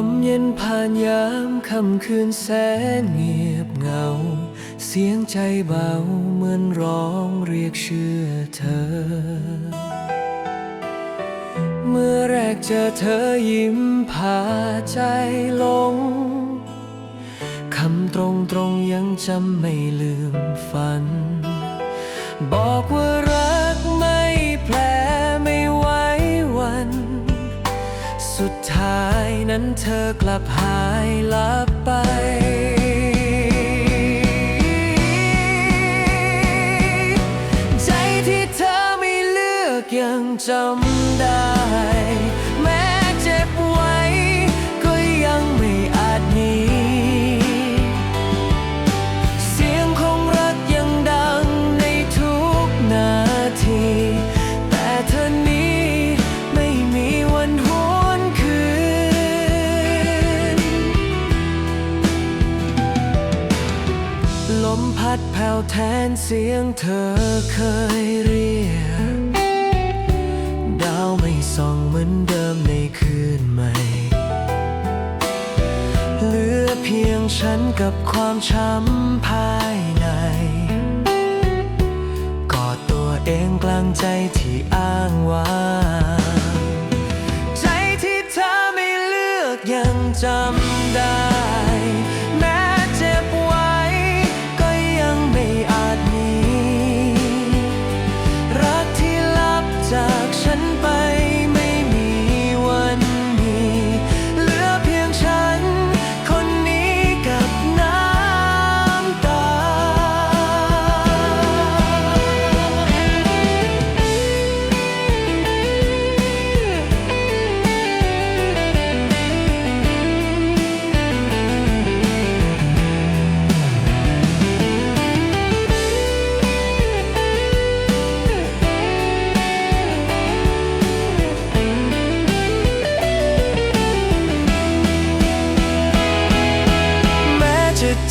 ลมเย็นผ่านยามคำคืนแสนเงียบเหงา เสียงใจเบาเหมือนร้องเรียกชื่อเธอ เมื่อแรกเจอเธอยิ้มพาใจลง คำตรงตรงๆยังจำไม่ลืมฝั สุดท้ายนั้นเธอกลับหายลับไปใจที่เธอไม่เลือกยังจำได้ พัดแผ่วแทนเสียงเธอเคยเรียก ดาวไม่ส่องเหมือนเดิมในคืนใหม่ เหลือเพียงฉันกับความช้ำภายใน กอดตัวเองกลางใจที่อ้างว้างใจที่เธอไม่เลือกยังจำได้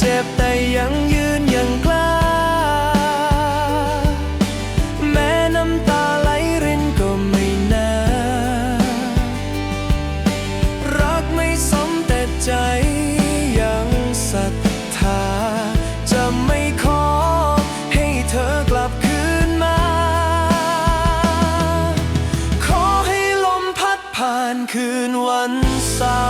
จ็บแต่ยังยืนยังกล้า แม้น้ำตาไหลรินก็ไม่นารักไม่สมแต่ใจยังศรัทธา จะไม่ขอให้เธอกลับคืนมา ขอให้ลมพัดผ่านคืนวันเศร้า